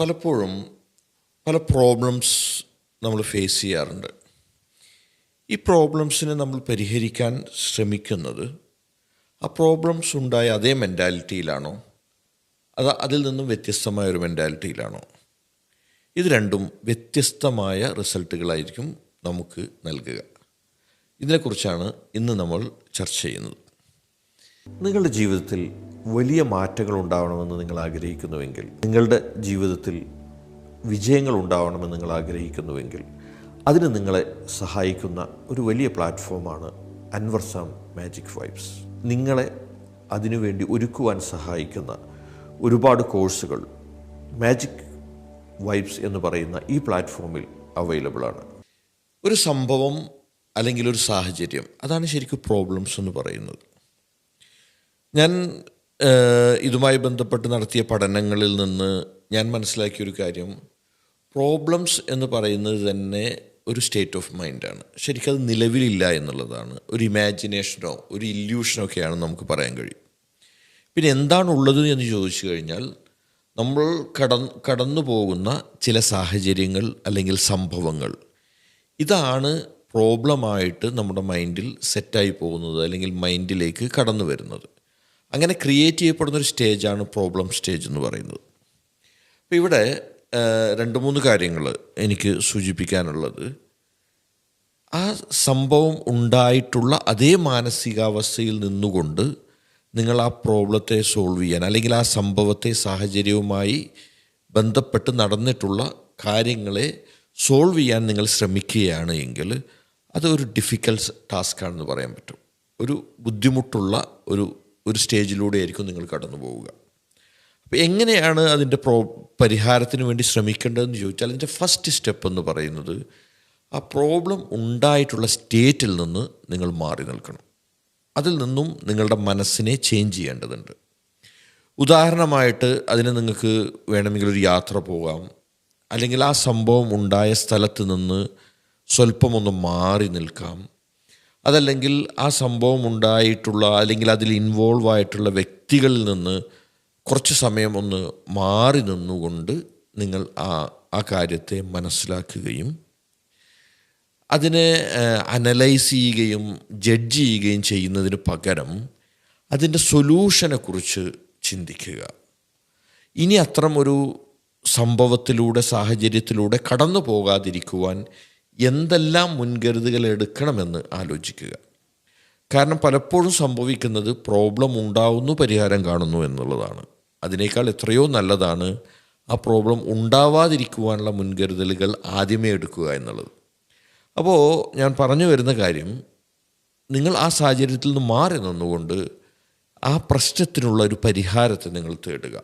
പലപ്പോഴും പല പ്രോബ്ലംസ് നമ്മൾ ഫേസ് ചെയ്യാറുണ്ട്. ഈ പ്രോബ്ലംസിനെ നമ്മൾ പരിഹരിക്കാൻ ശ്രമിക്കുന്നത് ആ പ്രോബ്ലംസ് ഉണ്ടായ അതേ മെന്റാലിറ്റിയിലാണോ അത് അതിൽ നിന്നും വ്യത്യസ്തമായ ഒരു മെന്റാലിറ്റിയിലാണോ ഇത് രണ്ടും വ്യത്യസ്തമായ റിസൾട്ടുകളായിരിക്കും നമുക്ക് നൽകുക. ഇതിനെക്കുറിച്ചാണ് ഇന്ന് നമ്മൾ ചർച്ച ചെയ്യുന്നത്. നിങ്ങളുടെ ജീവിതത്തിൽ വലിയ മാറ്റങ്ങൾ ഉണ്ടാവണമെന്ന് നിങ്ങൾ ആഗ്രഹിക്കുന്നുവെങ്കിൽ നിങ്ങളുടെ ജീവിതത്തിൽ വിജയങ്ങൾ ഉണ്ടാവണമെന്ന് നിങ്ങൾ ആഗ്രഹിക്കുന്നുവെങ്കിൽ അതിന് നിങ്ങളെ സഹായിക്കുന്ന ഒരു വലിയ പ്ലാറ്റ്ഫോമാണ് അൻവർസാം മാജിക് വൈബ്സ്. നിങ്ങളെ അതിനുവേണ്ടി ഒരുക്കുവാൻ സഹായിക്കുന്ന ഒരുപാട് കോഴ്സുകൾ മാജിക് വൈബ്സ് എന്ന് പറയുന്ന ഈ പ്ലാറ്റ്ഫോമിൽ അവൈലബിളാണ് ഒരു സംഭവം അല്ലെങ്കിൽ ഒരു സാഹചര്യം അതാണ് ശരിക്കും പ്രോബ്ലംസ് എന്ന് പറയുന്നത്. ഞാൻ ഇതുമായി ബന്ധപ്പെട്ട് നടത്തിയ പഠനങ്ങളിൽ നിന്ന് ഞാൻ മനസ്സിലാക്കിയ ഒരു കാര്യം. പ്രോബ്ലംസ് എന്ന് പറയുന്നത് തന്നെ ഒരു സ്റ്റേറ്റ് ഓഫ് മൈൻഡാണ് അത് നിലവിലില്ല എന്നുള്ളതാണ്. ഒരു ഇമാജിനേഷനോ ഒരു ഇല്യൂഷനോ ഒക്കെയാണ് നമുക്ക് പറയാൻ കഴിയും. പിന്നെ എന്താണുള്ളത് എന്ന് ചോദിച്ചു കഴിഞ്ഞാൽ നമ്മൾ കട കടന്നു പോകുന്ന ചില സാഹചര്യങ്ങൾ അല്ലെങ്കിൽ സംഭവങ്ങൾ ഇതാണ് പ്രോബ്ലമായിട്ട് നമ്മുടെ മൈൻഡിൽ സെറ്റായി പോകുന്നത് അല്ലെങ്കിൽ മൈൻഡിലേക്ക് കടന്നു വരുന്നത് അങ്ങനെ ക്രിയേറ്റ് ചെയ്യപ്പെടുന്ന ഒരു സ്റ്റേജാണ് പ്രോബ്ലം സ്റ്റേജ് എന്ന് പറയുന്നത്. അപ്പോൾ ഇവിടെ രണ്ട് മൂന്ന് കാര്യങ്ങൾ എനിക്ക് സൂചിപ്പിക്കാനുള്ളത്. ആ സംഭവം ഉണ്ടായിട്ടുള്ള അതേ മാനസികാവസ്ഥയിൽ നിന്നുകൊണ്ട് നിങ്ങൾ ആ പ്രോബ്ലത്തെ സോൾവ് ചെയ്യാൻ അല്ലെങ്കിൽ ആ സംഭവത്തെ സാഹചര്യവുമായി ബന്ധപ്പെട്ട് നടന്നിട്ടുള്ള കാര്യങ്ങളെ സോൾവ് ചെയ്യാൻ നിങ്ങൾ ശ്രമിക്കുകയാണ് എങ്കിൽ അതൊരു ഡിഫിക്കൽട്ട് ടാസ്ക്കാണെന്ന് പറയാൻ പറ്റും. ഒരു ബുദ്ധിമുട്ടുള്ള ഒരു ഒരു സ്റ്റേജിലൂടെ ആയിരിക്കും നിങ്ങൾ കടന്നു പോവുക അപ്പോൾ എങ്ങനെയാണ് അതിന്റെ പ്രോ പരിഹാരത്തിന് വേണ്ടി ശ്രമിക്കേണ്ടതെന്ന് ചോദിച്ചാൽ അതിന്റെ ഫസ്റ്റ് സ്റ്റെപ്പ് എന്ന് പറയുന്നത് ആ പ്രോബ്ലം ഉണ്ടായിട്ടുള്ള സ്റ്റേറ്റിൽ നിന്ന് നിങ്ങൾ മാറി നിൽക്കണം. അതിൽ നിന്നും നിങ്ങളുടെ മനസ്സിനെ ചേഞ്ച് ചെയ്യേണ്ടതുണ്ട്. ഉദാഹരണമായിട്ട് അതിന് നിങ്ങൾക്ക് വേണമെങ്കിൽ ഒരു യാത്ര പോകാം. അല്ലെങ്കിൽ ആ സംഭവം ഉണ്ടായ സ്ഥലത്ത് നിന്ന് സ്വല്പമൊന്ന് മാറി നിൽക്കാം. അതല്ലെങ്കിൽ ആ സംഭവം ഉണ്ടായിട്ടുള്ള അല്ലെങ്കിൽ അതിൽ ഇൻവോൾവ് ആയിട്ടുള്ള വ്യക്തികളിൽ നിന്ന് കുറച്ച് സമയം ഒന്ന് മാറി നിന്നുകൊണ്ട് നിങ്ങൾ ആ ആ കാര്യത്തെ മനസ്സിലാക്കുകയും അതിനെ അനലൈസ് ചെയ്യുകയും ജഡ്ജ് ചെയ്യുകയും ചെയ്യുന്നതിന് പകരം അതിന്റെ സൊല്യൂഷനെക്കുറിച്ച് ചിന്തിക്കുക. ഇനി അത്തരം ഒരു സംഭവത്തിലൂടെ സാഹചര്യത്തിലൂടെ കടന്നു പോകാതിരിക്കുവാൻ എന്തെല്ലാം മുൻകരുതുകൾ എടുക്കണമെന്ന് ആലോചിക്കുക. കാരണം പലപ്പോഴും സംഭവിക്കുന്നത് പ്രോബ്ലം ഉണ്ടാവുന്നു പരിഹാരം കാണുന്നു എന്നുള്ളതാണ്. അതിനേക്കാൾ എത്രയോ നല്ലതാണ് ആ പ്രോബ്ലം ഉണ്ടാവാതിരിക്കുവാനുള്ള മുൻകരുതലുകൾ ആദ്യമേ എടുക്കുക എന്നുള്ളത്. അപ്പോൾ ഞാൻ പറഞ്ഞു വരുന്ന കാര്യം നിങ്ങൾ ആ സാഹചര്യത്തിൽ നിന്ന് മാറി നിന്നുകൊണ്ട് ആ പ്രശ്നത്തിനുള്ള ഒരു പരിഹാരത്തെ നിങ്ങൾ തേടുക.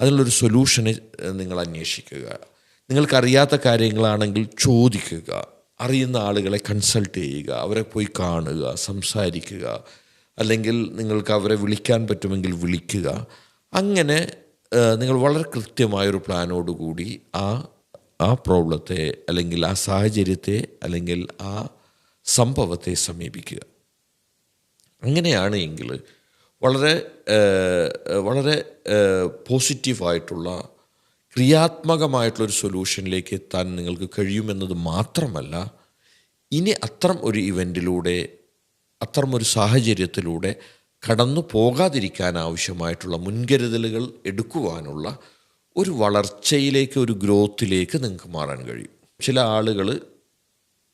അതിനുള്ളൊരു സൊല്യൂഷനെ നിങ്ങൾ അന്വേഷിക്കുക. നിങ്ങൾക്കറിയാത്ത കാര്യങ്ങളാണെങ്കിൽ ചോദിക്കുക. അറിയുന്ന ആളുകളെ കൺസൾട്ട് ചെയ്യുക. അവരെ പോയി കാണുക സംസാരിക്കുക. അല്ലെങ്കിൽ നിങ്ങൾക്ക് അവരെ വിളിക്കാൻ പറ്റുമെങ്കിൽ വിളിക്കുക. അങ്ങനെ നിങ്ങൾ വളരെ കൃത്യമായൊരു പ്ലാനോടുകൂടി ആ ആ പ്രോബ്ലത്തെ അല്ലെങ്കിൽ ആ സാഹചര്യത്തെ അല്ലെങ്കിൽ ആ സംഭവത്തെ സമീപിക്കുക. അങ്ങനെയാണ് എങ്കിൽ വളരെ വളരെ പോസിറ്റീവായിട്ടുള്ള ക്രിയാത്മകമായിട്ടുള്ളൊരു സൊല്യൂഷനിലേക്ക് എത്താൻ നിങ്ങൾക്ക് കഴിയുമെന്നത് മാത്രമല്ല ഇനി അത്തരം ഒരു ഇവന്റിലൂടെ അത്തരം ഒരു സാഹചര്യത്തിലൂടെ കടന്നു പോകാതിരിക്കാൻ ആവശ്യമായിട്ടുള്ള മുൻകരുതലുകൾ എടുക്കുവാനുള്ള ഒരു വളർച്ചയിലേക്ക് ഒരു ഗ്രോത്തിലേക്ക് നിങ്ങൾക്ക് മാറാൻ കഴിയും. ചില ആളുകൾ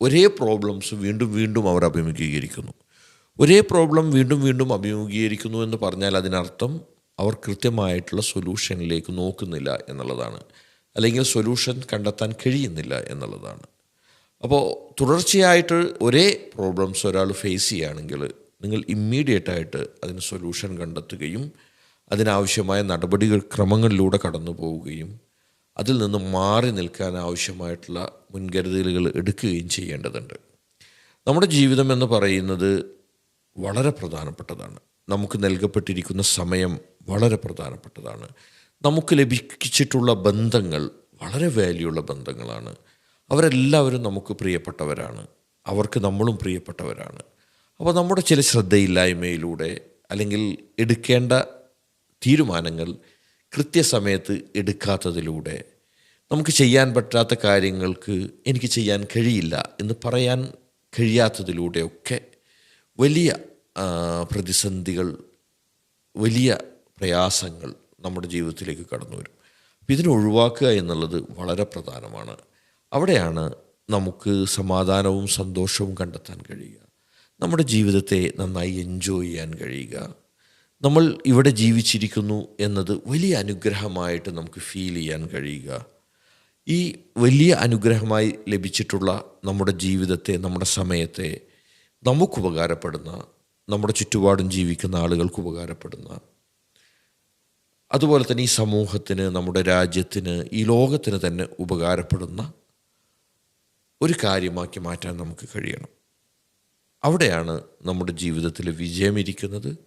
ഒരേ പ്രോബ്ലംസ് വീണ്ടും വീണ്ടും അവർ അഭിമുഖീകരിക്കുന്നു. ഒരേ പ്രോബ്ലം വീണ്ടും വീണ്ടും അഭിമുഖീകരിക്കുന്നു എന്ന് പറഞ്ഞാൽ അതിനർത്ഥം അവർ കൃത്യമായിട്ടുള്ള സൊല്യൂഷനിലേക്ക് നോക്കുന്നില്ല എന്നുള്ളതാണ്. അല്ലെങ്കിൽ സൊല്യൂഷൻ കണ്ടെത്താൻ കഴിയുന്നില്ല എന്നുള്ളതാണ്. അപ്പോൾ തുടർച്ചയായിട്ട് ഒരേ പ്രോബ്ലംസ് ഒരാൾ ഫേസ് ചെയ്യുകയാണെങ്കിൽ നിങ്ങൾ ഇമ്മീഡിയറ്റായിട്ട് അതിന് സൊല്യൂഷൻ കണ്ടെത്തുകയും അതിനാവശ്യമായ നടപടികൾ ക്രമങ്ങളിലൂടെ കടന്നു പോവുകയും അതിൽ നിന്ന് മാറി നിൽക്കാൻ ആവശ്യമായിട്ടുള്ള മുൻകരുതലുകൾ എടുക്കുകയും ചെയ്യേണ്ടതുണ്ട്. നമ്മുടെ ജീവിതം എന്ന് പറയുന്നത് വളരെ പ്രധാനപ്പെട്ടതാണ്. നമുക്ക് നൽകപ്പെട്ടിരിക്കുന്ന സമയം വളരെ പ്രധാനപ്പെട്ടതാണ്. നമുക്ക് ലഭിച്ചിട്ടുള്ള ബന്ധങ്ങൾ വളരെ വാല്യുള്ള ബന്ധങ്ങളാണ്. അവരെല്ലാവരും നമുക്ക് പ്രിയപ്പെട്ടവരാണ്. അവർക്ക് നമ്മളും പ്രിയപ്പെട്ടവരാണ്. അപ്പോൾ നമ്മുടെ ചില ശ്രദ്ധയില്ലായ്മയിലൂടെ അല്ലെങ്കിൽ എടുക്കേണ്ട തീരുമാനങ്ങൾ കൃത്യസമയത്ത് എടുക്കാത്തതിലൂടെ നമുക്ക് ചെയ്യാൻ പറ്റാത്ത കാര്യങ്ങൾക്ക് എനിക്ക് ചെയ്യാൻ കഴിയില്ല എന്ന് പറയാൻ കഴിയാത്തതിലൂടെയൊക്കെ വലിയ പ്രതിസന്ധികൾ വലിയ പ്രയാസങ്ങൾ നമ്മുടെ ജീവിതത്തിലേക്ക് കടന്നു വരും. അപ്പം ഇതിനെ ഒഴിവാക്കുക എന്നുള്ളത് വളരെ പ്രധാനമാണ്. അവിടെയാണ് നമുക്ക് സമാധാനവും സന്തോഷവും കണ്ടെത്താൻ കഴിയുക. നമ്മുടെ ജീവിതത്തെ നന്നായി എൻജോയ് ചെയ്യാൻ കഴിയുക. നമ്മൾ ഇവിടെ ജീവിച്ചിരിക്കുന്നു എന്നത് വലിയ അനുഗ്രഹമായിട്ട് നമുക്ക് ഫീൽ ചെയ്യാൻ കഴിയുക. ഈ വലിയ അനുഗ്രഹമായി ലഭിച്ചിട്ടുള്ള നമ്മുടെ ജീവിതത്തെ നമ്മുടെ സമയത്തെ നമുക്ക് ഉപകാരപ്പെടുന്ന നമ്മുടെ ചുറ്റുപാടും ജീവിക്കുന്ന ആളുകൾക്ക് ഉപകാരപ്പെടുന്ന അതുപോലെ തന്നെ ഈ സമൂഹത്തിന് നമ്മുടെ രാജ്യത്തിന് ഈ ലോകത്തിന് തന്നെ ഉപകാരപ്പെടുന്ന ഒരു കാര്യമാക്കി മാറ്റാൻ നമുക്ക് കഴിയണം. അവിടെയാണ് നമ്മുടെ ജീവിതത്തിലെ വിജയമിരിക്കുന്നത്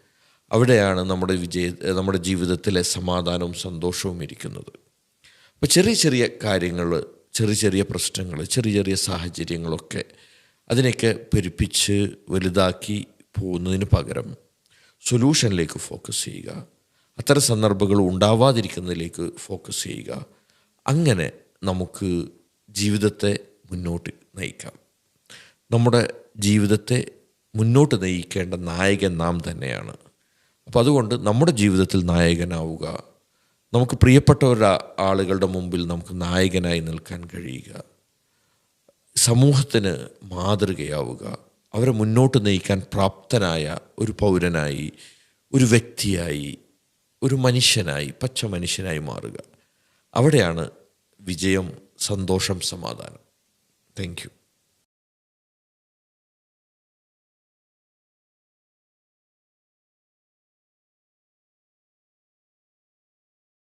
അവിടെയാണ് നമ്മുടെ വിജയ നമ്മുടെ ജീവിതത്തിലെ സമാധാനവും സന്തോഷവും ഇരിക്കുന്നത്. അപ്പോൾ ചെറിയ ചെറിയ കാര്യങ്ങൾ ചെറിയ ചെറിയ പ്രശ്നങ്ങൾ ചെറിയ ചെറിയ സാഹചര്യങ്ങളൊക്കെ അതിനെയൊക്കെ പെരുപ്പിച്ച് വലുതാക്കി പോകുന്നതിന് പകരം സൊല്യൂഷനിലേക്ക് ഫോക്കസ് ചെയ്യുക. അത്തരം സന്ദർഭങ്ങൾ ഉണ്ടാവാതിരിക്കുന്നതിലേക്ക് ഫോക്കസ് ചെയ്യുക. അങ്ങനെ നമുക്ക് ജീവിതത്തെ മുന്നോട്ട് നയിക്കാം. നമ്മുടെ ജീവിതത്തെ മുന്നോട്ട് നയിക്കേണ്ട നായകൻ നാം തന്നെയാണ്. അപ്പോൾ അതുകൊണ്ട് നമ്മുടെ ജീവിതത്തിൽ നായകനാവുക. നമുക്ക് പ്രിയപ്പെട്ടവരുടെ ആളുകളുടെ മുമ്പിൽ നമുക്ക് നായകനായി നിൽക്കാൻ കഴിയുക. സമൂഹത്തിന് മാതൃകയാവുക. അവരെ മുന്നോട്ട് നയിക്കാൻ പ്രാപ്തനായ ഒരു പൗരനായി ഒരു വ്യക്തിയായി ഒരു മനുഷ്യനായി പച്ച മനുഷ്യനായി മാറുക. അവിടെയാണ് വിജയം സന്തോഷം സമാധാനം. താങ്ക്